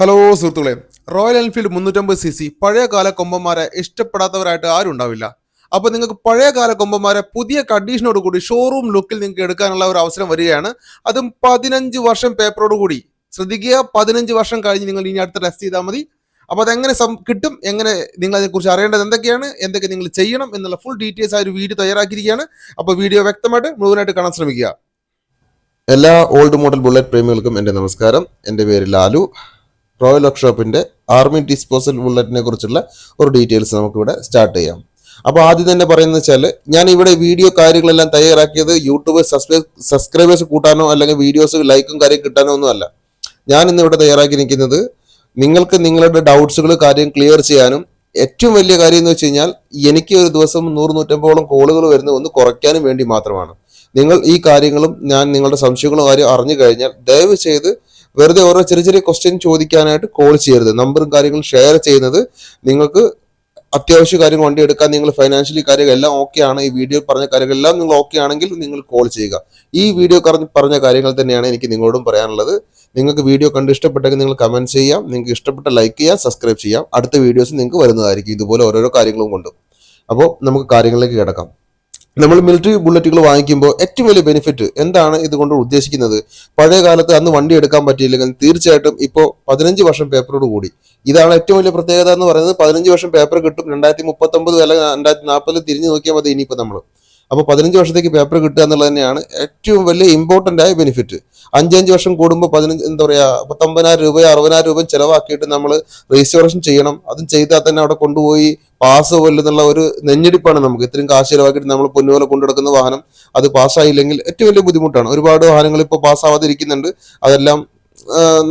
Hello സുഹൃത്തുക്കളെ. Royal Enfield മുന്നൂറ്റമ്പത് C C പഴയ കാല കൊമ്പന്മാരെ ഇഷ്ടപ്പെടാത്തവരായിട്ട് ആരും ഉണ്ടാവില്ല. അപ്പോൾ നിങ്ങൾക്ക് പഴയ കാല കൊമ്പന്മാരെ പുതിയ കണ്ടീഷനോട് കൂടി ഷോറൂം ലുക്കിൽ നിങ്ങൾക്ക് എടുക്കാനുള്ള ഒരു അവസരം വരികയാണ്. അതും പതിനഞ്ച് വർഷം പേപ്പറോട് കൂടി. ശ്രദ്ധിക്കുക പതിനഞ്ച് വർഷം കഴിഞ്ഞ് നിങ്ങൾ ഇനി അടുത്ത ടെസ്റ്റ് ചെയ്താൽ മതി. അപ്പോൾ അതെങ്ങനെ കിട്ടും എങ്ങനെ നിങ്ങൾ അതിനെക്കുറിച്ച് അറിയേണ്ടത് എന്തൊക്കെയാണ് എന്തൊക്കെ നിങ്ങൾ ചെയ്യണം എന്നുള്ള ഫുൾ ഡീറ്റെയിൽസ് ആ ഒരു വീഡിയോ തയ്യാറാക്കിയിരിക്കുകയാണ്. അപ്പോൾ വീഡിയോ വ്യക്തമായിട്ട് മുഴുവനായിട്ട് കാണാൻ ശ്രമിക്കുക. എല്ലാ ഓൾഡ് മോഡൽ ബുള്ളറ്റ് പ്രേമികൾക്കും എന്റെ നമസ്കാരം. എന്റെ പേര് ലാലു. റോയൽ വർക്ക്ഷോപ്പിന്റെ ആർമി ഡിസ്പോസൽ ബുള്ളറ്റിനെ കുറിച്ചുള്ള ഒരു ഡീറ്റെയിൽസ് നമുക്കിവിടെ സ്റ്റാർട്ട് ചെയ്യാം. അപ്പോൾ ആദ്യം തന്നെ പറയുന്നത് വെച്ചാൽ ഞാൻ ഇവിടെ വീഡിയോ കാര്യങ്ങളെല്ലാം തയ്യാറാക്കിയത് യൂട്യൂബ് സബ്സ്ക്രൈബേഴ്സ് കൂട്ടാനോ അല്ലെങ്കിൽ വീഡിയോസ് ലൈക്കും കാര്യം കിട്ടാനോ ഒന്നും അല്ല. ഞാൻ ഇന്ന് ഇവിടെ തയ്യാറാക്കി നിൽക്കുന്നത് നിങ്ങൾക്ക് നിങ്ങളുടെ ഡൗട്ട്സുകൾ കാര്യം ക്ലിയർ ചെയ്യാനും ഏറ്റവും വലിയ കാര്യം എന്ന് വെച്ച് കഴിഞ്ഞാൽ എനിക്ക് ഒരു ദിവസം നൂറ് നൂറ്റമ്പതോളം കോളുകൾ വരുന്നത് ഒന്ന് കുറയ്ക്കാനും വേണ്ടി മാത്രമാണ്. നിങ്ങൾ ഈ കാര്യങ്ങളും ഞാൻ നിങ്ങളുടെ സംശയങ്ങളും കാര്യം അറിഞ്ഞു കഴിഞ്ഞാൽ ദയവ് ചെയ്ത് വെറുതെ ഓരോ ചെറിയ ചെറിയ ക്വസ്റ്റ്യൻ ചോദിക്കാനായിട്ട് കോൾ ചെയ്യരുത്. നമ്പറും കാര്യങ്ങളും ഷെയർ ചെയ്യുന്നത് നിങ്ങൾക്ക് അത്യാവശ്യ കാര്യങ്ങൾ വണ്ടി എടുക്കാൻ നിങ്ങൾ ഫൈനാൻഷ്യലി കാര്യങ്ങൾ എല്ലാം ഓക്കെ ആണ്. ഈ വീഡിയോ പറഞ്ഞ കാര്യങ്ങളെല്ലാം നിങ്ങൾ ഓക്കെ ആണെങ്കിൽ നിങ്ങൾ കോൾ ചെയ്യുക. ഈ വീഡിയോ പറഞ്ഞ കാര്യങ്ങൾ തന്നെയാണ് എനിക്ക് നിങ്ങളോടും പറയാനുള്ളത്. നിങ്ങൾക്ക് വീഡിയോ കണ്ട് ഇഷ്ടപ്പെട്ടെങ്കിൽ നിങ്ങൾ കമന്റ് ചെയ്യാം. നിങ്ങൾക്ക് ഇഷ്ടപ്പെട്ട ലൈക്ക് ചെയ്യാം സബ്സ്ക്രൈബ് ചെയ്യാം. അടുത്ത വീഡിയോസ് നിങ്ങൾക്ക് വരുന്നതായിരിക്കും. ഇതുപോലെ ഓരോരോ കാര്യങ്ങളും കൊണ്ട്. അപ്പോൾ നമുക്ക് കാര്യങ്ങളിലേക്ക് കിടക്കാം. നമ്മൾ മിലിറ്ററി ബുള്ളറ്റുകൾ വാങ്ങിക്കുമ്പോൾ ഏറ്റവും വലിയ ബെനിഫിറ്റ് എന്താണ് ഇതുകൊണ്ട് ഉദ്ദേശിക്കുന്നത്? പഴയ കാലത്ത് അന്ന് വണ്ടി എടുക്കാൻ പറ്റിയില്ലെങ്കിൽ തീർച്ചയായിട്ടും ഇപ്പോൾ പതിനഞ്ച് വർഷം പേപ്പറോട് കൂടി. ഇതാണ് ഏറ്റവും വലിയ പ്രത്യേകത എന്ന് പറയുന്നത്. പതിനഞ്ച് വർഷം പേപ്പർ കിട്ടും. രണ്ടായിരത്തി മുപ്പത്തൊമ്പത് അല്ലെങ്കിൽ രണ്ടായിരത്തി നാൽപ്പതിൽ തിരിഞ്ഞു നോക്കിയാൽ മതി ഇനിയിപ്പോൾ നമ്മൾ. അപ്പോൾ പതിനഞ്ച് വർഷത്തേക്ക് പേപ്പർ കിട്ടുക എന്നുള്ളത് തന്നെയാണ് ഏറ്റവും വലിയ ഇമ്പോർട്ടന്റ് ആയ ബെനിഫിറ്റ് അഞ്ചഞ്ച് വർഷം കൂടുമ്പോൾ പതിനഞ്ച് എന്താ പറയുക പത്തൊമ്പതിനായിരം രൂപയോ അറുപതിനായിരം രൂപ ചിലവാക്കിയിട്ട് നമ്മൾ രജിസ്ട്രേഷൻ ചെയ്യണം. അതും ചെയ്താൽ തന്നെ അവിടെ കൊണ്ടുപോയി പാസ് എന്നുള്ള ഒരു നെഞ്ഞെടുപ്പാണ് നമുക്ക്. ഇത്രയും കാശ് ചിലവാക്കിയിട്ട് നമ്മൾ പൊന്നുപോലെ കൊണ്ടുനടക്കുന്ന വാഹനം അത് പാസ്സായില്ലെങ്കിൽ ഏറ്റവും വലിയ ബുദ്ധിമുട്ടാണ്. ഒരുപാട് വാഹനങ്ങൾ ഇപ്പോൾ പാസ്സാവാതിരിക്കുന്നുണ്ട് അതെല്ലാം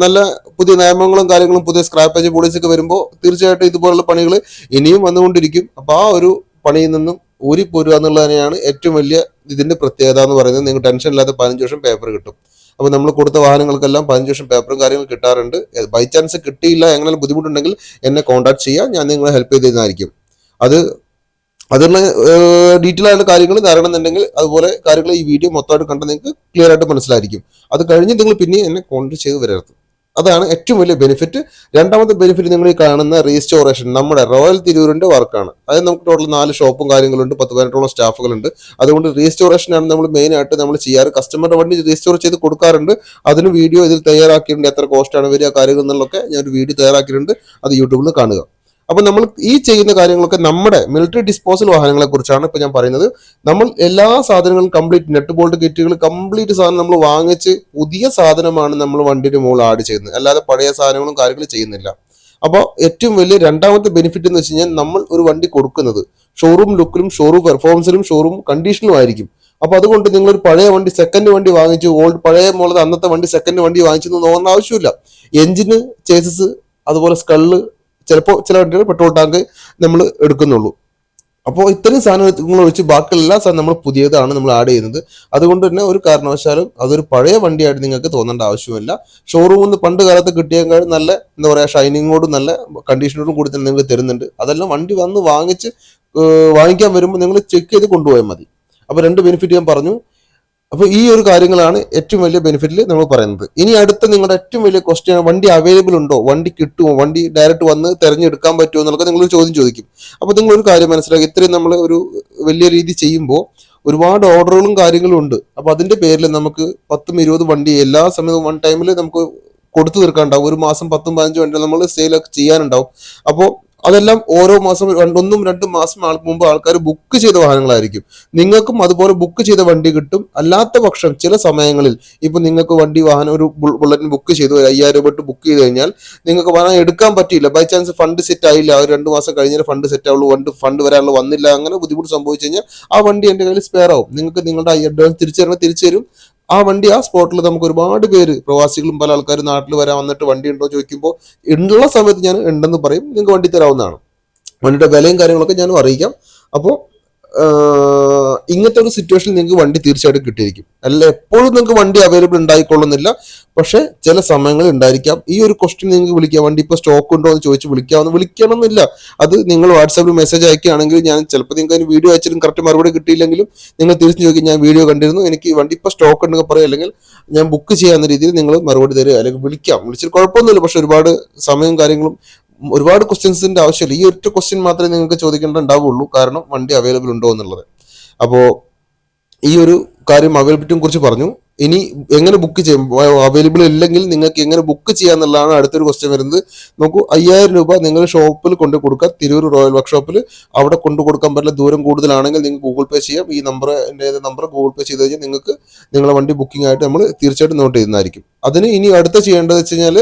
നല്ല പുതിയ നിയമങ്ങളും കാര്യങ്ങളും പുതിയ സ്ക്രാപ്പേജ് പോളിസി വരുമ്പോൾ തീർച്ചയായിട്ടും ഇതുപോലുള്ള പണികൾ ഇനിയും വന്നുകൊണ്ടിരിക്കും. അപ്പോൾ ആ ഒരു പണിയിൽ നിന്നും ഊരിപ്പോരുക എന്നുള്ളത് തന്നെയാണ് ഏറ്റവും വലിയ ഇതിന്റെ പ്രത്യേകത എന്ന് പറയുന്നത്. നിങ്ങൾ ടെൻഷൻ ഇല്ലാതെ പതിനഞ്ച് വർഷം പേപ്പർ കിട്ടും. അപ്പോൾ നമ്മൾ കൊടുത്ത വാഹനങ്ങൾക്കെല്ലാം പതിനഞ്ച് വർഷം പേപ്പറും കാര്യങ്ങളും കിട്ടാറുണ്ട്. ബൈ ചാൻസ് കിട്ടിയില്ല എങ്ങനെ ബുദ്ധിമുട്ടുണ്ടെങ്കിൽ എന്നെ കോൺടാക്ട് ചെയ്യുക ഞാൻ നിങ്ങളെ ഹെൽപ്പ് ചെയ്ത് തരുന്നതായിരിക്കും. അത് അതിനുള്ള ഡീറ്റെയിൽ ആയിട്ടുള്ള കാര്യങ്ങൾ തരണമെന്നുണ്ടെങ്കിൽ അതുപോലെ കാര്യങ്ങൾ ഈ വീഡിയോ മൊത്തമായിട്ട് കണ്ടാൽ നിങ്ങൾക്ക് ക്ലിയർ ആയിട്ട് മനസ്സിലായിരിക്കും. അത് കഴിഞ്ഞ് നിങ്ങൾ പിന്നെ എന്നെ കോൺടാക്ട് ചെയ്ത് വരരുത്. അതാണ് ഏറ്റവും വലിയ ബെനിഫിറ്റ് രണ്ടാമത്തെ ബെനിഫിറ്റ് നിങ്ങൾ ഈ കാണുന്ന റീസ്റ്റോറേഷൻ നമ്മുടെ റോയൽ തിരൂരിന്റെ വർക്കാണ് അതായത് നമുക്ക് ടോട്ടൽ നാല് ഷോപ്പും കാര്യങ്ങളുണ്ട് പത്ത് പതിനെട്ടോളം സ്റ്റാഫുകളുണ്ട്. അതുകൊണ്ട് റീസ്റ്റോറേഷനാണ് നമ്മൾ മെയിനായിട്ട് നമ്മൾ ചെയ്യാറ്. കസ്റ്റമറുടെ വണ്ടി റീസ്റ്റോർ ചെയ്ത് കൊടുക്കാറുണ്ട്. അതിന് വീഡിയോ ഇതിൽ തയ്യാറാക്കിയിട്ടുണ്ട് എത്ര കോസ്റ്റാണ് വരിക കാര്യങ്ങൾ എന്നുള്ളതൊക്കെ ഞാൻ ഒരു വീഡിയോ തയ്യാറാക്കിയിട്ടുണ്ട്. അത് യൂട്യൂബിൽ കാണുക. അപ്പൊ നമ്മൾ ഈ ചെയ്യുന്ന കാര്യങ്ങളൊക്കെ നമ്മുടെ മിലിറ്ററി ഡിസ്പോസൽ വാഹനങ്ങളെ കുറിച്ചാണ് ഇപ്പൊ ഞാൻ പറയുന്നത്. നമ്മൾ എല്ലാ സാധനങ്ങളും കംപ്ലീറ്റ് നെറ്റ് ബോൾട്ട് കിറ്റുകൾ കംപ്ലീറ്റ് സാധനം നമ്മൾ വാങ്ങിച്ച് പുതിയ സാധനമാണ് നമ്മൾ വണ്ടിയുടെ മുകളിൽ ആഡ് ചെയ്യുന്നത്. അല്ലാതെ പഴയ സാധനങ്ങളും കാര്യങ്ങളും ചെയ്യുന്നില്ല. അപ്പോൾ ഏറ്റവും വലിയ രണ്ടാമത്തെ ബെനിഫിറ്റ് എന്ന് വെച്ച് കഴിഞ്ഞാൽ നമ്മൾ ഒരു വണ്ടി കൊടുക്കുന്നത് ഷോറൂം ലുക്കിലും ഷോറൂം പെർഫോമൻസിലും ഷോറൂം കണ്ടീഷനിലും ആയിരിക്കും. അപ്പോൾ അതുകൊണ്ട് നിങ്ങൾ ഒരു പഴയ വണ്ടി സെക്കൻഡ് വണ്ടി വാങ്ങിച്ചു ഓൾഡ് പഴയ മുകളിൽ അന്നത്തെ വണ്ടി സെക്കൻഡ് വണ്ടി വാങ്ങിച്ചു എന്ന് നോക്കേണ്ട ആവശ്യമില്ല. എഞ്ചിന് ചേസസ് അതുപോലെ സ്കൾ ചിലപ്പോൾ ചില വണ്ടികൾ പെട്രോൾ ടാങ്ക് നമ്മൾ എടുക്കുന്നുള്ളൂ. അപ്പോൾ ഇത്രയും സാധനങ്ങൾ ഒഴിച്ച് ബാക്കിയുള്ള എല്ലാ സാധനം നമ്മൾ പുതിയതാണ് നമ്മൾ ആഡ് ചെയ്യുന്നത്. അതുകൊണ്ട് തന്നെ ഒരു കാരണവശാലും അതൊരു പഴയ വണ്ടിയായിട്ട് നിങ്ങൾക്ക് തോന്നേണ്ട ആവശ്യമില്ല ഷോറൂമിൽ നിന്ന് പണ്ട് കാലത്ത് കിട്ടിയേക്കാളും നല്ല എന്താ പറയുക ഷൈനിങ്ങോടും നല്ല കണ്ടീഷനോടും കൂടി തന്നെ നിങ്ങൾക്ക് തരുന്നുണ്ട്. അതെല്ലാം വണ്ടി വന്ന് വാങ്ങിച്ച് വാങ്ങിക്കാൻ വരുമ്പോൾ നിങ്ങൾ ചെക്ക് ചെയ്ത് കൊണ്ടുപോയാൽ മതി. അപ്പോൾ രണ്ട് ബെനിഫിറ്റ് ഞാൻ പറഞ്ഞു. അപ്പോൾ ഈ ഒരു കാര്യങ്ങളാണ് ഏറ്റവും വലിയ ബെനിഫിറ്റിൽ നമ്മൾ പറയുന്നത്. ഇനി അടുത്ത നിങ്ങളുടെ ഏറ്റവും വലിയ ക്വസ്റ്റ്യൻ വണ്ടി അവൈലബിൾ ഉണ്ടോ? വണ്ടി കിട്ടുമോ? വണ്ടി ഡയറക്റ്റ് വന്ന് തിരഞ്ഞെടുക്കാൻ പറ്റുമോ എന്നുള്ളത് നിങ്ങളൊരു ചോദ്യം ചോദിക്കും. അപ്പോൾ നിങ്ങൾ ഒരു കാര്യം മനസ്സിലാക്കി ഇത്രയും നമ്മൾ ഒരു വലിയ രീതി ചെയ്യുമ്പോൾ ഒരുപാട് ഓർഡറുകളും കാര്യങ്ങളും ഉണ്ട്. അപ്പോൾ അതിന്റെ പേരിൽ നമുക്ക് പത്തും ഇരുപത് വണ്ടി എല്ലാ സമയവും വൺ ടൈമിൽ നമുക്ക് കൊടുത്തു തീർക്കാനുണ്ടാവും. ഒരു മാസം പത്തും പതിനഞ്ചും വണ്ടി നമ്മൾ സെയിലൊക്കെ ചെയ്യാനുണ്ടാവും. അപ്പോൾ അതെല്ലാം ഓരോ മാസം രണ്ട് ഒന്നും രണ്ടും മാസം ആൾ മുമ്പ് ആൾക്കാർ ബുക്ക് ചെയ്ത വാഹനങ്ങളായിരിക്കും. നിങ്ങൾക്കും അതുപോലെ ബുക്ക് ചെയ്ത വണ്ടി കിട്ടും. അല്ലാത്ത പക്ഷം ചില സമയങ്ങളിൽ ഇപ്പൊ നിങ്ങൾക്ക് വണ്ടി വാഹനം ഒരു ബുള്ളറ്റിന് ബുക്ക് ചെയ്തു അയ്യായിരം രൂപ ഇട്ട് ബുക്ക് ചെയ്ത് കഴിഞ്ഞാൽ നിങ്ങൾക്ക് വാഹനം എടുക്കാൻ പറ്റിയില്ല. ബൈ ചാൻസ് ഫണ്ട് സെറ്റ് ആയില്ല. ഒരു രണ്ട് മാസം കഴിഞ്ഞാൽ ഫണ്ട് സെറ്റ് ആവുള്ളൂ. വണ്ട് ഫണ്ട് വരാനുള്ള വന്നില്ല. അങ്ങനെ ബുദ്ധിമുട്ട് സംഭവിച്ചു കഴിഞ്ഞാൽ ആ വണ്ടി എന്റെ കയ്യിൽ സ്പെയർ ആവും. നിങ്ങൾക്ക് നിങ്ങളുടെ അഡ്വാൻസ് തിരിച്ചു തരണം തിരിച്ചു തരും ആ വണ്ടി ആ സ്പോട്ടിൽ നമുക്ക് ഒരുപാട് പേര് പ്രവാസികളും പല ആൾക്കാരും നാട്ടിൽ വരാൻ വന്നിട്ട് വണ്ടി ഉണ്ടോ ചോദിക്കുമ്പോൾ ഉള്ള സമയത്ത് ഞാൻ ഉണ്ടെന്ന് പറയും. നിങ്ങൾക്ക് വണ്ടി തരാവുന്നതാണ്. വണ്ടിയുടെ വിലയും കാര്യങ്ങളൊക്കെ ഞാൻ അറിയിക്കാം. അപ്പോൾ ഇങ്ങനത്തെ ഒരു സിറ്റുവേഷനിൽ നിങ്ങൾക്ക് വണ്ടി തീർച്ചയായിട്ടും കിട്ടിയിരിക്കും. അല്ല എപ്പോഴും നിങ്ങൾക്ക് വണ്ടി അവൈലബിൾ ഉണ്ടായിക്കൊള്ളുന്നില്ല. പക്ഷെ ചില സമയങ്ങളിൽ ഉണ്ടായിരിക്കാം. ഈ ഒരു ക്വസ്റ്റ്യൻ നിങ്ങൾക്ക് വിളിക്കാം. വണ്ടി ഇപ്പോൾ സ്റ്റോക്ക് ഉണ്ടോ എന്ന് ചോദിച്ച് വിളിക്കാമെന്ന് വിളിക്കണമെന്നില്ല. അത് നിങ്ങൾ വാട്സാപ്പിൽ മെസ്സേജ് അയക്കുകയാണെങ്കിൽ ഞാൻ ചിലപ്പോൾ നിങ്ങൾക്ക് അതിന് വീഡിയോ അയച്ചിട്ടും കറക്റ്റ് മറുപടി കിട്ടിയില്ലെങ്കിലും നിങ്ങൾ തിരിച്ചു ചോദിക്കും ഞാൻ വീഡിയോ കണ്ടിരുന്നു. എനിക്ക് വണ്ടി ഇപ്പോൾ സ്റ്റോക്ക് ഉണ്ടെങ്കിൽ പറയാം. അല്ലെങ്കിൽ ഞാൻ ബുക്ക് ചെയ്യാവുന്ന രീതിയിൽ നിങ്ങൾ മറുപടി തരിക അല്ലെങ്കിൽ വിളിക്കാം. വിളിച്ചിട്ട് കുഴപ്പമൊന്നുമില്ല. പക്ഷെ ഒരുപാട് സമയവും കാര്യങ്ങളും ഒരുപാട് ക്വസ്റ്റ്യൻസിന്റെ ആവശ്യമില്ല. ഈ ഒറ്റ ക്വസ്റ്റ്യൻ മാത്രമേ നിങ്ങൾക്ക് ചോദിക്കേണ്ട ഉണ്ടാവുള്ളൂ കാരണം വണ്ടി അവൈലബിൾ ഉണ്ടോ എന്നുള്ളത്. അപ്പോൾ ഈ ഒരു കാര്യം അവൈലബിലിറ്റിയെ കുറിച്ച് പറഞ്ഞു. ഇനി എങ്ങനെ ബുക്ക് ചെയ്യും? അവൈലബിൾ ഇല്ലെങ്കിൽ നിങ്ങൾക്ക് എങ്ങനെ ബുക്ക് ചെയ്യാന്നുള്ളതാണ് അടുത്തൊരു ക്വസ്റ്റ്യൻ വരുന്നത്. നോക്കൂ അയ്യായിരം രൂപ നിങ്ങൾ ഷോപ്പിൽ കൊണ്ട് കൊടുക്കുക തിരൂർ റോയൽ വർക്ക്ഷോപ്പിൽ അവിടെ കൊണ്ടു കൊടുക്കാൻ പറ്റില്ല. ദൂരം കൂടുതലാണെങ്കിൽ നിങ്ങൾ ഗൂഗിൾ പേ ചെയ്യാം. ഈ നമ്പർ എന്റെ നമ്പർ ഗൂഗിൾ പേ ചെയ്ത് കഴിഞ്ഞാൽ നിങ്ങൾക്ക് നിങ്ങളുടെ വണ്ടി ബുക്കിംഗ് ആയിട്ട് നമ്മൾ തീർച്ചയായിട്ടും നോട്ട് ചെയ്യുന്നതായിരിക്കും. അതിന് ഇനി അടുത്ത ചെയ്യേണ്ടത് വെച്ച് കഴിഞ്ഞാൽ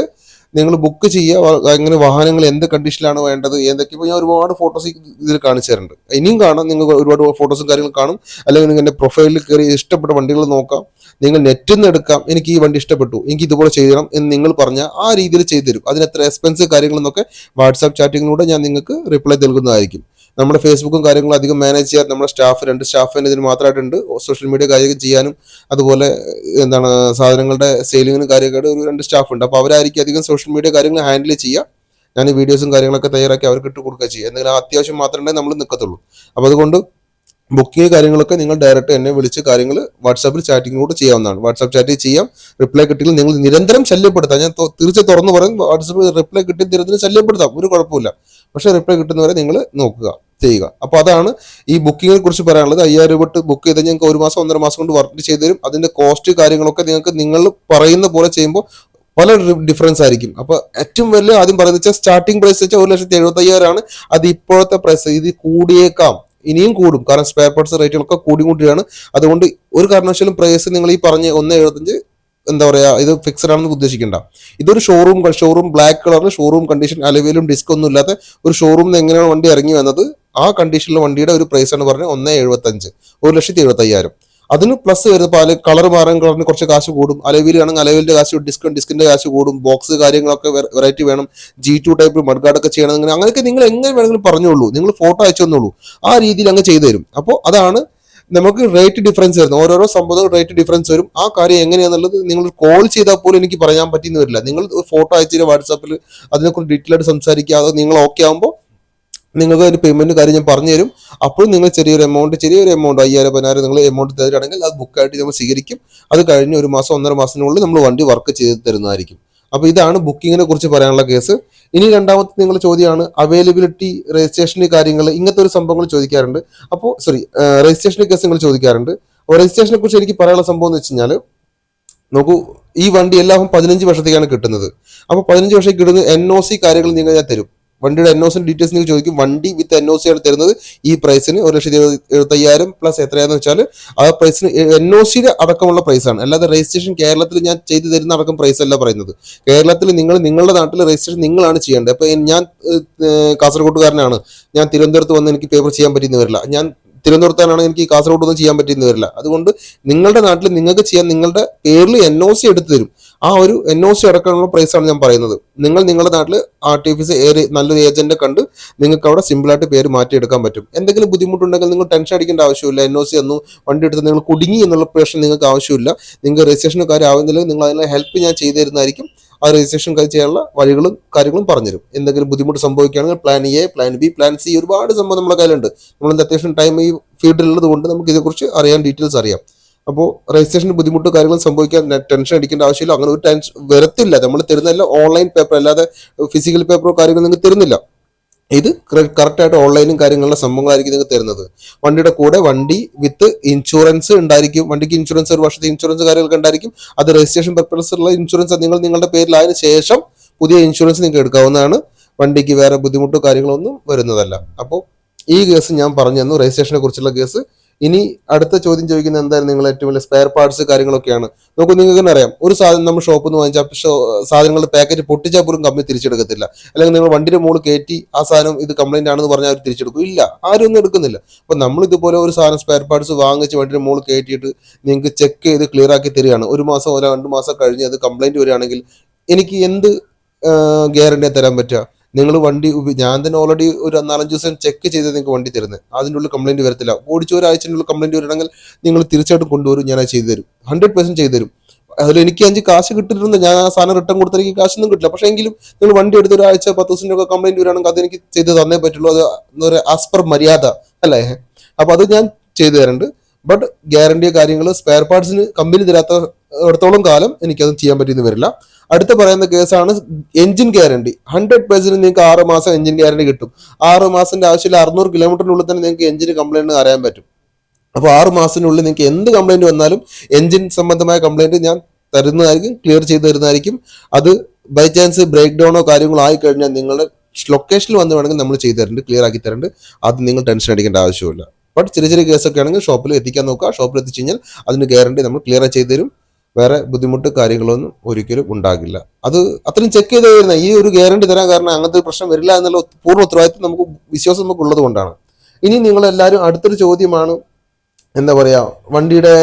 നിങ്ങൾ ബുക്ക് ചെയ്യുക എങ്ങനെ വാഹനങ്ങൾ എന്ത് കണ്ടീഷനിലാണ് വേണ്ടത് എന്തൊക്കെ ഇപ്പോൾ ഞാൻ ഒരുപാട് ഫോട്ടോസ് ഇതിൽ കാണിച്ചു തരുന്നുണ്ട് ഇനിയും കാണാം നിങ്ങൾ ഒരുപാട് ഫോട്ടോസും കാര്യങ്ങളും കാണും. അല്ലെങ്കിൽ നിങ്ങൾ എന്റെ പ്രൊഫൈലിൽ കയറി ഇഷ്ടപ്പെട്ട വണ്ടികൾ നോക്കാം. നിങ്ങൾ നെറ്റിൽ നിന്ന് എടുക്കാം എനിക്ക് ഈ വണ്ടി ഇഷ്ടപ്പെട്ടു എനിക്ക് ഇതുപോലെ ചെയ്യണം എന്ന് നിങ്ങൾ പറഞ്ഞാൽ ആ രീതിയിൽ ചെയ്തു തരും അതിന് എത്ര എക്സ്പെൻസ് കാര്യങ്ങളെന്നൊക്കെ വാട്സാപ്പ് ചാറ്റിങ്ങിലൂടെ ഞാൻ നിങ്ങൾക്ക് റിപ്ലൈ നൽകുന്നതായിരിക്കും. നമ്മുടെ ഫേസ്ബുക്കും കാര്യങ്ങളും അധികം മാനേജ് ചെയ്യാൻ നമ്മുടെ സ്റ്റാഫ് രണ്ട് സ്റ്റാഫിന് ഇതിന് മാത്രമായിട്ടുണ്ട്. സോഷ്യൽ മീഡിയ കാര്യങ്ങൾ ചെയ്യാനും അതുപോലെ എന്താണ് സാധനങ്ങളുടെ സെയിലിങ്ങിനും കാര്യങ്ങളും ഒരു രണ്ട് സ്റ്റാഫ് ഉണ്ട്. അപ്പോൾ അവരായിരിക്കും അധികം സോഷ്യൽ മീഡിയ കാര്യങ്ങൾ ഹാൻഡിൽ ചെയ്യുക. ഞാൻ ഈ വീഡിയോസും കാര്യങ്ങളൊക്കെ തയ്യാറാക്കി അവർക്ക് ഇട്ട് കൊടുക്കുക ചെയ്യുക. എന്തെങ്കിലും അത്യാവശ്യം മാത്രമേ നമ്മൾ നിൽക്കത്തുള്ളൂ അപ്പോൾ അതുകൊണ്ട് ബുക്കിംഗ് കാര്യങ്ങളൊക്കെ നിങ്ങൾ ഡയറക്റ്റ് എന്നെ വിളിച്ച് കാര്യങ്ങൾ വാട്സാപ്പിൽ ചാറ്റിങ്ങിലൂടെ ചെയ്യാവുന്നതാണ്. വാട്സാപ്പ് ചാറ്റിൽ ചെയ്യാം റിപ്ലൈ കിട്ടിയാൽ നിങ്ങൾ നിരന്തരം ശല്യപ്പെടുത്താം. ഞാൻ തിരിച്ച് തുറന്നു പറയും വാട്സപ്പ് റിപ്ലൈ കിട്ടി നിരന്തരം ശല്യപ്പെടുത്താം. ഒരു കുഴപ്പമില്ല പക്ഷേ റിപ്ലൈ കിട്ടുന്നവരെ നിങ്ങൾ നോക്കുക ചെയ്യുക. അപ്പോൾ അതാണ് ഈ ബുക്കിങ്ങിനെ കുറിച്ച് പറയാനുള്ളത്. അയ്യായിരം രൂപ ബുക്ക് ചെയ്താൽ ഞങ്ങൾക്ക് ഒരു മാസം ഒന്നര മാസം കൊണ്ട് വർക്ക് ചെയ്ത് തരും. അതിന്റെ കോസ്റ്റ് കാര്യങ്ങളൊക്കെ നിങ്ങൾക്ക് നിങ്ങൾ പറയുന്ന പോലെ ചെയ്യുമ്പോൾ പല ഡിഫറൻസ് ആയിരിക്കും. അപ്പോൾ ഏറ്റവും വലിയ ആദ്യം പറയുന്നത് വെച്ചാൽ സ്റ്റാർട്ടിംഗ് പ്രൈസ് വെച്ചാൽ ഒരു ലക്ഷത്തി എഴുപത്തി അയ്യായിരമാണ് അത് ഇപ്പോഴത്തെ പ്രൈസ് ഇത് കൂടിയേക്കാം. ഇനിയും കൂടും. കാരണം സ്പെയർ പാർട്സ് റേറ്റുകളൊക്കെ കൂടിക്കൊണ്ടിരിക്കുകയാണ്. അതുകൊണ്ട് ഒരു കാരണവശാലും പ്രൈസ് നിങ്ങൾ ഈ പറഞ്ഞ ഒന്ന് എഴുപത്തഞ്ച് എന്താ പറയാ ഇത് ഫിക്സഡ് ആണെന്ന് ഉദ്ദേശിക്കേണ്ട. ഇതൊരു ഷോറൂം ഷോറൂം ബ്ലാക്ക് കളറിൽ ഷോറൂം കണ്ടീഷൻ അലവിലും ഡിസ്ക് ഒന്നും ഇല്ലാത്ത ഒരു ഷോറൂമിൽ നിന്ന് എങ്ങനെയാണ് വണ്ടി ഇറങ്ങി വന്നത്? ആ കണ്ടീഷനിലെ വണ്ടിയുടെ ഒരു പ്രൈസ് ആണ് പറഞ്ഞത് ഒന്ന് എഴുപത്തഞ്ച് ഒരു ലക്ഷത്തി എഴുപത്തി അയ്യായിരം അതിന് പ്ലസ് വരുന്നത് പാൽ കളർ മാറാൻ കളറിന് കുറച്ച് കാശ് കൂടും. അലവിൽ ആണെങ്കിൽ അലവിലിന്റെ കാശ് ഡിസ്ക് ഡിസ്കിന്റെ കാശ് കൂടും ബോക്സ് കാര്യങ്ങളൊക്കെ വെറൈറ്റി വേണം. ജി ടു ടൈപ്പ് മഡ്ഗാർഡ് ഒക്കെ ചെയ്യണം അങ്ങനെ. അങ്ങനെയൊക്കെ നിങ്ങൾ എങ്ങനെ വേണമെങ്കിലും പറഞ്ഞോളൂ നിങ്ങൾ ഫോട്ടോ അയച്ചു തന്നോളൂ. ആ രീതിയിൽ അങ്ങ് ചെയ്തു തരും. അപ്പോൾ അതാണ് നമുക്ക് റേറ്റ് ഡിഫറൻസ് വരുന്നത്. ഓരോരോ സംഭവം റേറ്റ് ഡിഫറൻസ് വരും. ആ കാര്യം എങ്ങനെയാണെന്നുള്ളത് നിങ്ങൾ കോൾ ചെയ്താൽ പോലും എനിക്ക് പറയാൻ പറ്റിയെന്ന് വരില്ല. നിങ്ങൾ ഫോട്ടോ അയച്ചിട്ട് വാട്സാപ്പിൽ അതിനെക്കുറിച്ച് ഡീറ്റെയിൽ ആയിട്ട് സംസാരിക്കുക അത് നിങ്ങൾ ഓക്കെ ആകുമ്പോൾ നിങ്ങൾക്ക് അതിന് പേയ്മെന്റ് കാര്യം ഞാൻ പറഞ്ഞു തരും അപ്പോഴും നിങ്ങൾ ചെറിയൊരു എമൗണ്ട് ചെറിയൊരു എമൗണ്ട് അയ്യായിരം പതിനായിരം നിങ്ങൾ എമൗണ്ട് തരുകയാണെങ്കിൽ അത് ബുക്കായിട്ട് നമ്മൾ സ്വീകരിക്കും. അത് കഴിഞ്ഞ് ഒരു മാസം ഒന്നര മാസത്തിനുള്ളിൽ നമ്മൾ വണ്ടി വർക്ക് ചെയ്ത് തരുന്നതായിരിക്കും. അപ്പോൾ ഇതാണ് ബുക്കിങ്ങിനെ കുറിച്ച് പറയാനുള്ള കേസ് ഇനി രണ്ടാമത്തെ നിങ്ങളുടെ ചോദ്യമാണ് അവൈലബിലിറ്റി രജിസ്ട്രേഷന്റെ കാര്യങ്ങൾ ഇങ്ങനത്തെ ഒരു സംഭവങ്ങൾ ചോദിക്കാറുണ്ട്. അപ്പോൾ സോറി രജിസ്ട്രേഷന്റെ കേസ് നിങ്ങൾ ചോദിക്കാറുണ്ട്. അപ്പോൾ രജിസ്ട്രേഷനെ കുറിച്ച് എനിക്ക് പറയാനുള്ള സംഭവം എന്ന് വെച്ച് കഴിഞ്ഞാൽ നോക്കൂ ഈ വണ്ടി എല്ലാവരും പതിനഞ്ച് വർഷത്തേക്കാണ് കിട്ടുന്നത്. അപ്പോൾ പതിനഞ്ച് വർഷത്തേക്ക് കിട്ടുന്ന എൻ ഒ സി കാര്യങ്ങൾ നിങ്ങൾ ഞാൻ തരും. വണ്ടിയുടെ എൻ ഒ ഡീറ്റെയിൽസ് നിങ്ങൾ ചോദിക്കും. വണ്ടി വിത്ത് എൻ ഒ സി ആണ് തരുന്നത്. ഈ പ്രൈസിന് ഒരു ലക്ഷത്തി എഴുപത്തി എഴുപത്തയ്യായിരം പ്ലസ് എത്രയാന്ന് വെച്ചാൽ ആ പ്രൈസിന് എൻ ഒ സിയുടെ അടക്കമുള്ള പ്രൈസാണ് അല്ലാതെ രജിസ്ട്രേഷൻ കേരളത്തിൽ ഞാൻ ചെയ്തു തരുന്ന അടക്കം പ്രൈസ് അല്ല പറയുന്നത്. കേരളത്തിൽ നിങ്ങൾ നിങ്ങളുടെ നാട്ടിൽ രജിസ്ട്രേഷൻ നിങ്ങളാണ് ചെയ്യേണ്ടത്. അപ്പോൾ ഞാൻ കാസർഗോഡുകാരനാണ് ഞാൻ തിരുവനന്തപുരത്ത് വന്ന് എനിക്ക് പേപ്പർ ചെയ്യാൻ പറ്റിയെന്ന് വരില്ല. ഞാൻ തിരുവനന്തപുരത്താണ് എനിക്ക് കാസർഗോഡ് ഒന്നും ചെയ്യാൻ പറ്റിയെന്ന് വരില്ല. അതുകൊണ്ട് നിങ്ങളുടെ നാട്ടിൽ നിങ്ങൾക്ക് ചെയ്യാൻ നിങ്ങളുടെ പേരിൽ എൻ ഒ സി എടുത്തു തരും. ആ ഒരു എൻ ഒ സി അടക്കമുള്ള പ്രൈസാണ് ഞാൻ പറയുന്നത്. നിങ്ങൾ നിങ്ങളുടെ നാട്ടിൽ ആർട്ടിഫിസ് ഏറി നല്ലൊരു ഏജന്റിനെ കണ്ട് നിങ്ങൾക്ക് അവിടെ സിമ്പിളായിട്ട് പേര് മാറ്റിയെടുക്കാൻ പറ്റും. എന്തെങ്കിലും ബുദ്ധിമുട്ടുണ്ടെങ്കിൽ നിങ്ങൾ ടെൻഷൻ അടിക്കേണ്ട ആവശ്യമില്ല. എൻ ഒ സി ഒന്നും വണ്ടി എടുത്ത് നിങ്ങൾ കുടുങ്ങി എന്നുള്ള പ്രശ്നം നിങ്ങൾക്ക് ആവശ്യമില്ല. നിങ്ങൾക്ക് രജിസ്ട്രേഷൻ കാര്യം ആവുന്നില്ലെങ്കിൽ നിങ്ങൾ അതിനെ ഹെൽപ്പ് ഞാൻ ചെയ്തു തരുന്നതായിരിക്കും ആ രജിസ്ട്രേഷൻ ചെയ്യാനുള്ള വഴികളും കാര്യങ്ങളും പറഞ്ഞുതരും. എന്തെങ്കിലും ബുദ്ധിമുട്ട് സംഭവിക്കുകയാണെങ്കിൽ plan A plan B plan C ഒരുപാട് സംഭവം നമ്മുടെ കയ്യിലുണ്ട്. നമ്മൾ അത്യാവശ്യം ടൈം ഈ ഫീൽഡിലുള്ളത് കൊണ്ട് നമുക്ക് ഇതേക്കുറിച്ച് അറിയാൻ ഡീറ്റെയിൽസ് അറിയാം. അപ്പോൾ രജിസ്ട്രേഷൻ ബുദ്ധിമുട്ട് കാര്യങ്ങൾ സംഭവിക്കാൻ ടെൻഷൻ അടിക്കേണ്ട ആവശ്യമില്ല. അങ്ങനെ ഒരു ടെൻഷൻ വരത്തില്ല. നമ്മൾ തരുന്നതല്ല ഓൺലൈൻ പേപ്പർ അല്ലാതെ ഫിസിക്കൽ പേപ്പറോ കാര്യങ്ങളോ നിങ്ങൾക്ക് തരുന്നില്ല. ഇത് കറക്റ്റായിട്ട് ഓൺലൈനും കാര്യങ്ങളുടെ സംഭവങ്ങളായിരിക്കും നിങ്ങൾക്ക് തരുന്നത്. വണ്ടിയുടെ കൂടെ വണ്ടി വിത്ത് ഇൻഷുറൻസ് ഉണ്ടായിരിക്കും. വണ്ടിക്ക് ഇൻഷുറൻസ് ഒരു വർഷത്തെ ഇൻഷുറൻസ് കാര്യങ്ങളൊക്കെ ഉണ്ടായിരിക്കും. അത് രജിസ്ട്രേഷൻ പർപ്പസ് ഉള്ള ഇൻഷുറൻസ് നിങ്ങൾ നിങ്ങളുടെ പേരിലായതിനു ശേഷം പുതിയ ഇൻഷുറൻസ് നിങ്ങൾക്ക് എടുക്കാവുന്നതാണ്. വണ്ടിക്ക് വേറെ ബുദ്ധിമുട്ടോ കാര്യങ്ങളൊന്നും വരുന്നതല്ല. അപ്പോൾ ഈ കേസ് ഞാൻ പറഞ്ഞു തന്നു. രജിസ്ട്രേഷനെ കുറിച്ചുള്ള കേസ് ഇനി അടുത്ത ചോദ്യം ചോദിക്കുന്നത് എന്തായാലും നിങ്ങൾ ഏറ്റവും വലിയ സ്പെയർ പാർട്സ് കാര്യങ്ങളൊക്കെയാണ്. നോക്കൂ നിങ്ങൾക്ക് തന്നെ അറിയാം. ഒരു സാധനം നമ്മൾ ഷോപ്പിൽ നിന്ന് വാങ്ങിച്ചാൽ സാധനങ്ങളുടെ പാക്കറ്റ് പൊട്ടിച്ചാൽ പോലും കമ്പനി തിരിച്ചെടുക്കത്തില്ല. അല്ലെങ്കിൽ നിങ്ങൾ വണ്ടിയുടെ മുകളിൽ കയറ്റി ആ സാധനം ഇത് കംപ്ലൈന്റ് ആണെന്ന് പറഞ്ഞാൽ അവർ തിരിച്ചെടുക്കും. ഇല്ല ആരും ഒന്നും എടുക്കുന്നില്ല. അപ്പം നമ്മൾ ഇതുപോലെ ഒരു സാധനം സ്പെയർ പാർട്സ് വാങ്ങിച്ച് വണ്ടിയുടെ മുകളിൽ കയറ്റിയിട്ട് നിങ്ങൾക്ക് ചെക്ക് ചെയ്ത് ക്ലിയർ ആക്കി തരികയാണ്. ഒരു മാസം ഒരു രണ്ട് മാസം കഴിഞ്ഞ് അത് കംപ്ലൈന്റ് വരികയാണെങ്കിൽ എനിക്ക് എന്ത് ഗ്യാരണ്ടിയാണ് തരാൻ പറ്റുക? നിങ്ങൾ വണ്ടി ഞാൻ തന്നെ ഓൾറെഡി ഒരു നാലഞ്ച് ദിവസം ചെക്ക് ചെയ്ത് നിങ്ങൾക്ക് വണ്ടി തരുന്നത് അതിന്റെ ഉള്ളിൽ കംപ്ലൈന്റ് വരത്തില്ല. ഓടിച്ച് ഒരാഴ്ചന്റെ ഉള്ളിൽ കംപ്ലൈന്റ് വരണമെങ്കിൽ നിങ്ങൾ തീർച്ചയായിട്ടും കൊണ്ടുവരും ഞാൻ അത് ചെയ്തു തരും ഹൺഡ്രഡ് പെർസെന്റ് ചെയ്തു തരും അതിൽ എനിക്ക് അഞ്ച് കാശ് കിട്ടിയിട്ടുണ്ട് ഞാൻ ആ സാധനം റിട്ടേൺ കൊടുത്താൽ എനിക്ക് കാശൊന്നും കിട്ടില്ല. പക്ഷേ എങ്കിലും നിങ്ങൾ വണ്ടി എടുത്ത് ഒരാഴ്ച പത്ത് ദിവസത്തിന്റെ ഒക്കെ കംപ്ലൈന്റ് വരികയാണെങ്കിൽ അത് എനിക്ക് ചെയ്ത് തന്നേ പറ്റുള്ളൂ. അത് ആസ് പെർ മര്യാദ അല്ലേ? അപ്പോൾ അത് ഞാൻ ചെയ്തു തരുന്നുണ്ട് ബട്ട് ഗ്യാരണ്ടിയോ കാര്യങ്ങൾ സ്പെയർ പാർട്സിന് കമ്പനി തരാത്ത ഇടത്തോളം കാലം എനിക്കത് ചെയ്യാൻ പറ്റിയെന്ന് വരില്ല. അടുത്ത പറയുന്ന കേസാണ് എഞ്ചിൻ ഗ്യാരണ്ടി ഹൺഡ്രഡ് പേഴ്സന്റ് നിങ്ങൾക്ക് ആറ് മാസം എഞ്ചിൻ ഗ്യാരണ്ടി കിട്ടും. ആറ് മാസത്തിന്റെ ആവശ്യമില്ല അറുന്നൂറ് കിലോമീറ്ററിനുള്ളിൽ തന്നെ നിങ്ങൾക്ക് എഞ്ചിന് കംപ്ലൈന്റ് അറിയാൻ പറ്റും. അപ്പോൾ ആറ് മാസത്തിനുള്ളിൽ നിങ്ങൾക്ക് എന്ത് കംപ്ലയിന്റ് വന്നാലും എഞ്ചിൻ സംബന്ധമായ കംപ്ലയിന്റ് ഞാൻ തരുന്നതായിരിക്കും ക്ലിയർ ചെയ്ത് തരുന്നതായിരിക്കും. അത് ബൈ ചാൻസ് ബ്രേക്ക് ഡൗണോ കാര്യങ്ങളോ ആയി കഴിഞ്ഞാൽ നിങ്ങളുടെ ലൊക്കേഷനിൽ വന്ന് വേണമെങ്കിൽ നമ്മൾ ചെയ്തു തരുന്നുണ്ട് ക്ലിയർ ആക്കി തരുന്നുണ്ട് അത് നിങ്ങൾ ടെൻഷൻ അടിക്കേണ്ട ആവശ്യമില്ല ബട്ട് ചെറിയ ചെറിയ കേസൊക്കെ ആണെങ്കിൽ ഷോപ്പിൽ എത്തിക്കാൻ നോക്കുക. ഷോപ്പിൽ എത്തിച്ചു കഴിഞ്ഞാൽ അതിന് ഗ്യാരണ്ടി നമ്മൾ ക്ലിയർ ചെയ്ത് തരും. വേറെ ബുദ്ധിമുട്ട് കാര്യങ്ങളൊന്നും ഒരിക്കലും ഉണ്ടാകില്ല. അത് അത്രയും ചെക്ക് ചെയ്ത് വരുന്ന ഈ ഒരു ഗ്യാരണ്ടി തരാൻ കാരണം അങ്ങനത്തെ പ്രശ്നം വരില്ല എന്നുള്ള പൂർണ ഉത്തരവാദിത്വം നമുക്ക് വിശ്വാസം നമുക്ക് ഉള്ളത് കൊണ്ടാണ്. ഇനി നിങ്ങൾ എല്ലാവരും അടുത്തൊരു ചോദ്യമാണ് എന്താ പറയുക വണ്ടിയുടെ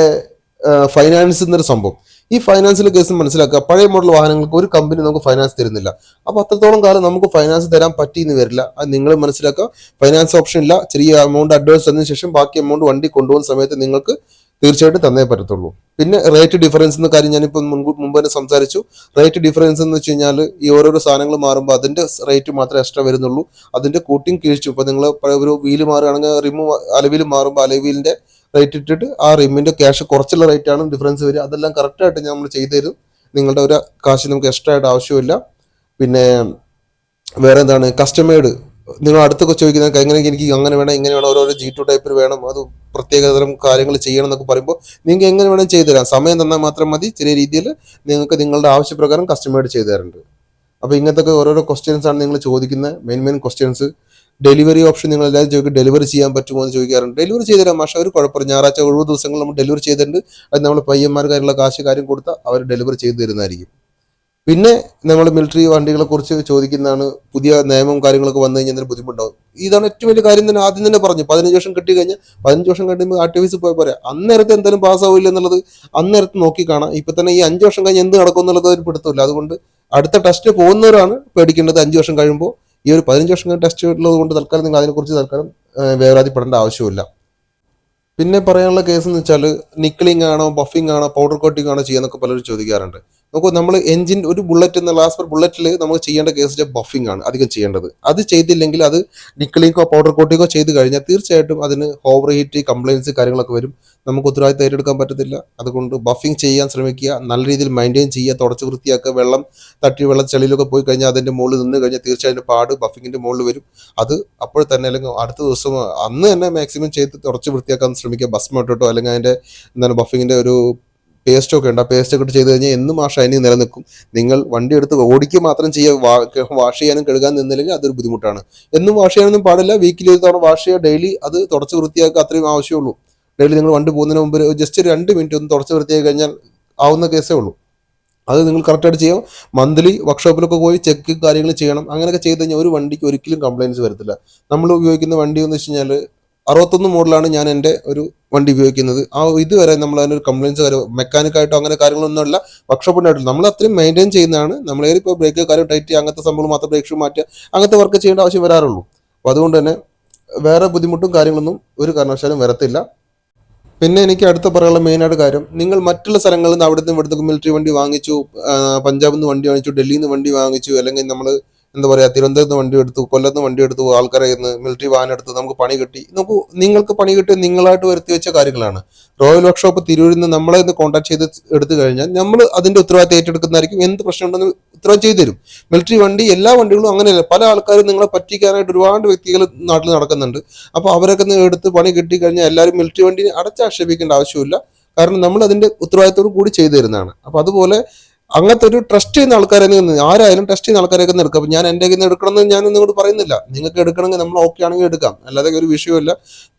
ഫൈനാൻസ് എന്നൊരു സംഭവം. ഈ ഫൈനാൻസിലെ കേസ് മനസ്സിലാക്കുക. പഴയ മോഡൽ വാഹനങ്ങൾക്ക് ഒരു കമ്പനി നമുക്ക് ഫൈനാൻസ് തരുന്നില്ല. അപ്പൊ അത്രത്തോളം കാലം നമുക്ക് ഫൈനാൻസ് തരാൻ പറ്റിയെന്ന് വരില്ല. അത് നിങ്ങൾ മനസ്സിലാക്കുക. ഫൈനാൻസ് ഓപ്ഷൻ ഇല്ല. ചെറിയ എമൗണ്ട് അഡ്വാൻസ് തന്നതിന് ശേഷം ബാക്കി എമൗണ്ട് വണ്ടി കൊണ്ടുപോകുന്ന സമയത്ത് നിങ്ങൾക്ക് തീർച്ചയായിട്ടും തന്നേ പറ്റത്തുള്ളൂ. പിന്നെ റേറ്റ് ഡിഫറൻസ് എന്ന കാര്യം ഞാനിപ്പോൾ മുൻപ് മുമ്പ് തന്നെ സംസാരിച്ചു. റേറ്റ് ഡിഫറൻസ് എന്ന് വെച്ച് കഴിഞ്ഞാൽ ഈ ഓരോരോ സാധനങ്ങൾ മാറുമ്പോൾ അതിന്റെ റേറ്റ് മാത്രമേ എക്സ്ട്രാ വരുന്നുള്ളൂ. അതിന്റെ കൂട്ടിയും കീഴ്ച്ചു ഇപ്പോൾ നിങ്ങൾ ഒരു വീൽ മാറുകയാണെങ്കിൽ റിമ് അലവിൽ മാറുമ്പോൾ അലവിലിന്റെ റേറ്റ് ഇട്ടിട്ട് ആ റിമ്മിന്റെ ക്യാഷ് കുറച്ചുള്ള റേറ്റ് ആണ് ഡിഫറൻസ് വരിക. അതെല്ലാം കറക്റ്റായിട്ട് ഞാൻ നമ്മൾ ചെയ്തു തരും. നിങ്ങളുടെ ഒരു കാശ് നമുക്ക് എക്സ്ട്രാ ആയിട്ട് ആവശ്യമില്ല. പിന്നെ വേറെ എന്താണ്? കസ്റ്റമേഡ് നിങ്ങൾ അടുത്തൊക്കെ ചോദിക്കുന്നത് എങ്ങനെ എനിക്ക് അങ്ങനെ വേണം ഇങ്ങനെ വേണം ഓരോരോ ജി ടു ടൈപ്പിൽ വേണം അത് പ്രത്യേകതരം കാര്യങ്ങൾ ചെയ്യണം എന്നൊക്കെ പറയുമ്പോൾ നിങ്ങൾക്ക് എങ്ങനെ വേണം ചെയ്തു തരാം. സമയം തന്നാൽ മാത്രം മതി. ചെറിയ രീതിയിൽ നിങ്ങൾക്ക് നിങ്ങളുടെ ആവശ്യപ്രകാരം കസ്റ്റമേഡ് ചെയ്തു തരുന്നുണ്ട് അപ്പോൾ ഇങ്ങനത്തെ ഓരോരോ ക്വസ്റ്റ്യൻസ് ആണ് നിങ്ങൾ ചോദിക്കുന്നത്. Main main questions delivery option നിങ്ങൾ എല്ലാവരും ചോദിക്കും ഡെലിവറി ചെയ്യാൻ പറ്റുമോ? എന്ന് ചോദിക്കാറുണ്ട്. ഡെലിവറി ചെയ്തു തരാം. പക്ഷേ ഒരു കുഴപ്പമില്ല. ഞായറാഴ്ച ഒഴിവ് ദിവസങ്ങൾ നമ്മൾ ഡെലിവറി ചെയ്തിട്ടുണ്ട്. അത് നമ്മൾ പയ്യന്മാർ കാര്യമുള്ള കാശ് കാര്യം കൊടുത്താൽ അവർ ഡെലിവറി ചെയ്തു തരുന്നതായിരിക്കും. പിന്നെ നമ്മൾ മിലിറ്ററി വണ്ടികളെ കുറിച്ച് ചോദിക്കുന്നതാണ് പുതിയ നിയമവും കാര്യങ്ങളൊക്കെ വന്നു കഴിഞ്ഞാൽ എന്തെങ്കിലും ബുദ്ധിമുട്ടാവും ഇതാണ് ഏറ്റവും വലിയ കാര്യം തന്നെ ആദ്യം തന്നെ പറഞ്ഞു പതിനഞ്ച് വർഷം കിട്ടി കഴിഞ്ഞാൽ പതിനഞ്ച് വർഷം കഴിയുമ്പോൾ ആർ ടി ഓഫീസിൽ പോയി പറയാം അന്നേരത്തെ എന്തായാലും പാസ്സാവില്ല എന്നുള്ളത് അന്നേരത്ത് നോക്കി കാണാം. ഇപ്പൊ തന്നെ ഈ അഞ്ച് വർഷം കഴിഞ്ഞ് എന്ത് നടക്കും എന്നുള്ളത് ഒരു പിടുത്തമില്ല. അതുകൊണ്ട് അടുത്ത ടെസ്റ്റ് പോകുന്നവരാണ് പേടിക്കേണ്ടത് അഞ്ച് വർഷം കഴിയുമ്പോൾ. ഈ ഒരു പതിനഞ്ച് വർഷം കഴിഞ്ഞ് ടെസ്റ്റ് ഉള്ളത് കൊണ്ട് തൽക്കാലം നിങ്ങൾ അതിനെക്കുറിച്ച് തൽക്കാലം വേവരാതിപ്പെടേണ്ട ആവശ്യമില്ല. പിന്നെ പറയാനുള്ള കേസ് എന്ന് വെച്ചാൽ നിക്കിളിംഗ് ആണോ ബഫിംഗ് ആണോ പൗഡർ കോട്ടിംഗ് ആണോ ചെയ്യാന്നൊക്കെ പലരും ചോദിക്കാറുണ്ട്. നോക്കൂ നമ്മൾ എഞ്ചിൻ ഒരു ബുള്ളറ്റ് എന്ന ലാസ്റ്റ് പെർ ബുള്ളറ്റിൽ നമ്മൾ ചെയ്യേണ്ട കേസ് ബഫിംഗ് ആണ് അധികം ചെയ്യേണ്ടത്. അത് ചെയ്തില്ലെങ്കിൽ അത് നിക്കിളിങ്ങോ പൗഡർ കോട്ടിങ്ങോ ചെയ്ത് കഴിഞ്ഞാൽ തീർച്ചയായിട്ടും അതിന് ഓവർ ഹീറ്റ് കംപ്ലൈൻസ് കാര്യങ്ങളൊക്കെ വരും. നമുക്ക് ഉത്തരവാദിത്തം ഏറ്റെടുക്കാൻ പറ്റത്തില്ല. അതുകൊണ്ട് ബഫിംഗ് ചെയ്യാൻ ശ്രമിക്കുക നല്ല രീതിയിൽ മെയിന്റെയിൻ ചെയ്യുക തുടച്ച് വൃത്തിയാക്കുക വെള്ളം തട്ടി വെള്ളം ചെളിയിലൊക്കെ പോയി കഴിഞ്ഞാൽ അതിന്റെ മുകളിൽ നിന്ന് കഴിഞ്ഞാൽ തീർച്ചയായിട്ടും പാട് ബഫിങ്ങിന്റെ മുകളിൽ വരും. അത് അപ്പോൾ തന്നെ അല്ലെങ്കിൽ അടുത്ത ദിവസം അന്ന് തന്നെ മാക്സിമം ചെയ്ത് തുടച്ച് വൃത്തിയാക്കാൻ ശ്രമിക്കുക. ബസ് ഇട്ടിട്ടോ അല്ലെങ്കിൽ അതിന്റെ എന്താണ് ബഫിങ്ങിന്റെ ഒരു പേസ്റ്റ് ഒക്കെ ഉണ്ട്. ആ പേസ്റ്റ് ഒക്കെ ചെയ്ത് കഴിഞ്ഞാൽ എന്നും ആ ഷൈനിങ് നിലനിൽക്കും. നിങ്ങൾ വണ്ടി എടുത്ത് ഓടിക്കുക മാത്രം ചെയ്യുക വാഷ് ചെയ്യാനും കഴുകാൻ നിന്നില്ലെങ്കിൽ അതൊരു ബുദ്ധിമുട്ടാണ്. എന്നും വാഷ് ചെയ്യാനൊന്നും പാടില്ല. വീക്കിലി ഒരു തവണ വാഷ് ചെയ്യുക. ഡെയിലി അത് തുടച്ച് വൃത്തിയാക്കുക അത്രയും ആവശ്യമുള്ളൂ. ഡെയിലി നിങ്ങൾ വണ്ടി പോകുന്നതിന് മുമ്പ് ജസ്റ്റ് ഒരു രണ്ട് മിനിറ്റ് ഒന്ന് തുടച്ച് വൃത്തിയാക്കി കഴിഞ്ഞാൽ ആവുന്ന കേസേ ഉള്ളൂ. അത് നിങ്ങൾ കറക്റ്റായിട്ട് ചെയ്യാം. മന്ത്ലി വർക്ക്ഷോപ്പിലൊക്കെ പോയി ചെക്ക് കാര്യങ്ങൾ ചെയ്യണം. അങ്ങനെയൊക്കെ ചെയ്ത് കഴിഞ്ഞാൽ ഒരു വണ്ടിക്ക് ഒരിക്കലും കംപ്ലയിൻസ് വരത്തില്ല. നമ്മൾ ഉപയോഗിക്കുന്ന വണ്ടി എന്ന് വെച്ച് കഴിഞ്ഞാൽ അറുപത്തൊന്ന് മോഡലാണ് ഞാൻ എന്റെ ഒരു വണ്ടി ഉപയോഗിക്കുന്നത്. ആ ഇതുവരെ നമ്മൾ അതിനൊരു കംപ്ലൈൻസ് കാര്യം മെക്കാനിക്കായിട്ടോ അങ്ങനെ കാര്യങ്ങളൊന്നുമല്ല വർക്ക്ഷോപ്പിനായിട്ടില്ല നമ്മൾ അത്രയും മെയിന്റെയിൻ ചെയ്യുന്നതാണ്. നമ്മൾ ഇപ്പോൾ ബ്രേക്ക് കാര്യം ടൈറ്റ് അങ്ങനത്തെ സംഭവം മാത്രം ബ്രേക്ക് ഷൂ മാറ്റുക അങ്ങനത്തെ വർക്ക് ചെയ്യേണ്ട ആവശ്യം വരാറുള്ളൂ. അപ്പോൾ അതുകൊണ്ട് തന്നെ വേറെ ബുദ്ധിമുട്ടും കാര്യങ്ങളൊന്നും ഒരു കാരണവശാലും വരത്തില്ല. പിന്നെ എനിക്ക് അടുത്ത പറയാനുള്ള മെയിനായിട്ട് കാര്യം നിങ്ങൾ മറ്റുള്ള സ്ഥലങ്ങളിൽ നിന്ന് അവിടുന്ന് ഇവിടുന്ന് മിലിറ്ററി വണ്ടി വാങ്ങിച്ചു പഞ്ചാബിൽ നിന്ന് വണ്ടി വാങ്ങിച്ചു ഡൽഹിയിൽ നിന്ന് വണ്ടി വാങ്ങിച്ചു അല്ലെങ്കിൽ നമ്മൾ എന്താ പറയുക തിരുവനന്തപുരത്ത് വണ്ടി എടുത്തു കൊല്ലത്ത് വണ്ടി എടുത്തു ആൾക്കാരെ ഇന്ന് മിലിറ്ററി വാഹനം എടുത്ത് നമുക്ക് പണി കിട്ടി. നമുക്ക് നിങ്ങൾക്ക് പണി കിട്ടി നിങ്ങളായിട്ട് വരുത്തി വെച്ച കാര്യങ്ങളാണ്. റോയൽ വർക്ക്ഷോപ്പ് തിരൂരിൽ നിന്ന് നമ്മളെ ഇന്ന് കോൺടാക്ട് ചെയ്ത് എടുത്തു കഴിഞ്ഞാൽ നമ്മൾ അതിന്റെ ഉത്തരവാദിത്തം ഏറ്റെടുക്കുന്നതായിരിക്കും. എന്ത് പ്രശ്നമുണ്ടെന്ന് ഉത്തരവാദിത്തം ചെയ്തു തരും. മിലിറ്ററി വണ്ടി എല്ലാ വണ്ടികളും അങ്ങനെയല്ല. പല ആൾക്കാരും നിങ്ങളെ പറ്റിക്കാനായിട്ട് ഒരുപാട് വ്യക്തികൾ നാട്ടിൽ നടക്കുന്നുണ്ട്. അപ്പോൾ അവരൊക്കെ എടുത്ത് പണി കിട്ടി കഴിഞ്ഞാൽ എല്ലാവരും മിലിറ്ററി വണ്ടി അടച്ചാക്ഷേപിക്കേണ്ട ആവശ്യമില്ല. കാരണം നമ്മൾ അതിന്റെ ഉത്തരവാദിത്തോട് കൂടി ചെയ്തു തരുന്നതാണ്. അപ്പൊ അതുപോലെ അങ്ങനത്തെ ഒരു ട്രസ്റ്റ് ചെയ്യുന്ന ആൾക്കാരെ നിന്ന് ആരായാലും ട്രസ്റ്റ് ചെയ്യുന്ന ആൾക്കാരെയൊക്കെ എടുക്കാം. അപ്പൊ ഞാൻ കയ്യിൽ നിന്ന് എടുക്കണമെന്ന് ഞാൻ നിങ്ങളോട് പറയുന്നില്ല. നിങ്ങൾക്ക് എടുക്കണമെങ്കിൽ നമ്മൾ ഓക്കെ ആണെങ്കിൽ എടുക്കാം. അല്ലാതെ ഒരു വിഷയമല്ല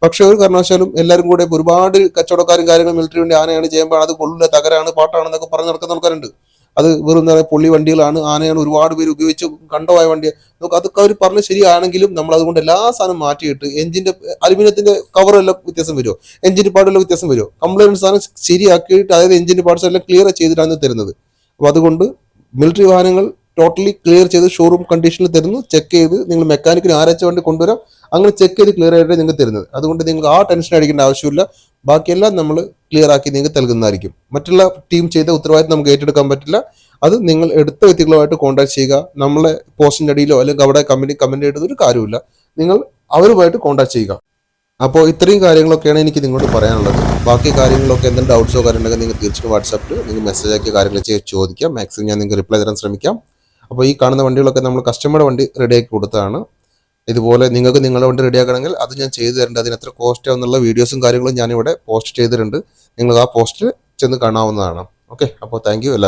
പക്ഷേ ഒരു കാരണവശാലും എല്ലാവരും കൂടെ ഒരുപാട് കച്ചവടക്കാരും കാര്യങ്ങളും മിലിറ്ററി വണ്ടി ആനയാണ് ചെയ്യുമ്പോൾ അത് കൊള്ളില്ല തകരാണ് പാട്ടാണെന്നൊക്കെ പറഞ്ഞ് നടക്കുന്ന ആൾക്കാരുണ്ട്. അത് വെറും എന്താ പറയുക പൊള്ളി വണ്ടികളാണ് ആനയാണ് ഒരുപാട് പേര് ഉപയോഗിച്ച് കണ്ടമായ വണ്ടി നമുക്ക് അതൊക്കെ അവർ പറഞ്ഞ് ശരിയാണെങ്കിലും നമ്മൾ അതുകൊണ്ട് എല്ലാ സാധനം മാറ്റിയിട്ട് എഞ്ചിന്റെ അലുമിനിയത്തിന്റെ കവറെല്ലാം വ്യത്യാസം വരുമോ എഞ്ചിന്റെ പാടെല്ലാം വ്യത്യാസം വരുമോ കംപ്ലൈന്റ് സാധനം ശരിയാക്കിയിട്ട് അതായത് എഞ്ചിന്റെ പാർട്സ് എല്ലാം ക്ലിയർ ചെയ്തിട്ടാണ് തരുന്നത്. അപ്പൊ അതുകൊണ്ട് മിലിറ്ററി വാഹനങ്ങൾ ടോട്ടലി ക്ലിയർ ചെയ്ത് ഷോറൂം കണ്ടീഷനിൽ തരുന്നു. ചെക്ക് ചെയ്ത് നിങ്ങൾ മെക്കാനിക്കിന് ആരച്ച വണ്ടി കൊണ്ടുവരാം. അങ്ങനെ ചെക്ക് ചെയ്ത് ക്ലിയർ ആയിട്ട് നിങ്ങൾക്ക് തരുന്നത്. അതുകൊണ്ട് നിങ്ങൾ ആ ടെൻഷൻ അടിക്കേണ്ട ആവശ്യമില്ല. ബാക്കിയെല്ലാം നമ്മൾ ക്ലിയർ ആക്കി നിങ്ങൾക്ക് നൽകുന്നതായിരിക്കും. മറ്റുള്ള ടീം ചെയ്ത ഉത്തരവാദിത്തം നമുക്ക് ഏറ്റെടുക്കാൻ പറ്റില്ല. അത് നിങ്ങൾ എടുത്ത വ്യക്തികളുമായിട്ട് കോൺടാക്ട് ചെയ്യുക. നമ്മളെ പോസ്റ്റിന്റെ അടിയിലോ അല്ലെങ്കിൽ അവിടെ കമ്പനി കമന്റ് ചെയ്തത് ഒരു കാര്യമില്ല നിങ്ങൾ അവരുമായിട്ട് കോൺടാക്ട് ചെയ്യുക. അപ്പോൾ ഇത്രയും കാര്യങ്ങളൊക്കെയാണ് എനിക്ക് നിങ്ങളോട് പറയാനുള്ളത്. ബാക്കി കാര്യങ്ങളൊക്കെ എന്തെങ്കിലും ഡൗട്ട്സോ കാര്യങ്ങളൊക്കെ നിങ്ങൾ തീർച്ചയായും വാട്സാപ്പിൽ നിങ്ങൾ മെസ്സേജ് ആക്കിയ കാര്യങ്ങൾ ചോദിക്കാം. മാക്സിമം ഞാൻ നിങ്ങൾക്ക് റിപ്ലൈ തരാൻ ശ്രമിക്കാം. അപ്പോൾ ഈ കാണുന്ന വണ്ടികളൊക്കെ നമ്മൾ കസ്റ്റമറുടെ വണ്ടി റെഡിയാക്കി കൊടുത്തതാണ്. ഇതുപോലെ നിങ്ങൾക്ക് നിങ്ങളുടെ വണ്ടി റെഡിയാക്കണമെങ്കിൽ അത് ഞാൻ ചെയ്തു തരുന്നുണ്ട് അതിന് എത്ര കോസ്റ്റ് ആവുന്നുള്ള വീഡിയോസും കാര്യങ്ങളും ഞാനിവിടെ പോസ്റ്റ് ചെയ്തിട്ടുണ്ട്. നിങ്ങൾ ആ പോസ്റ്റ് ചെന്ന് കാണാവുന്നതാണ്. ഓക്കെ അപ്പോൾ താങ്ക് യു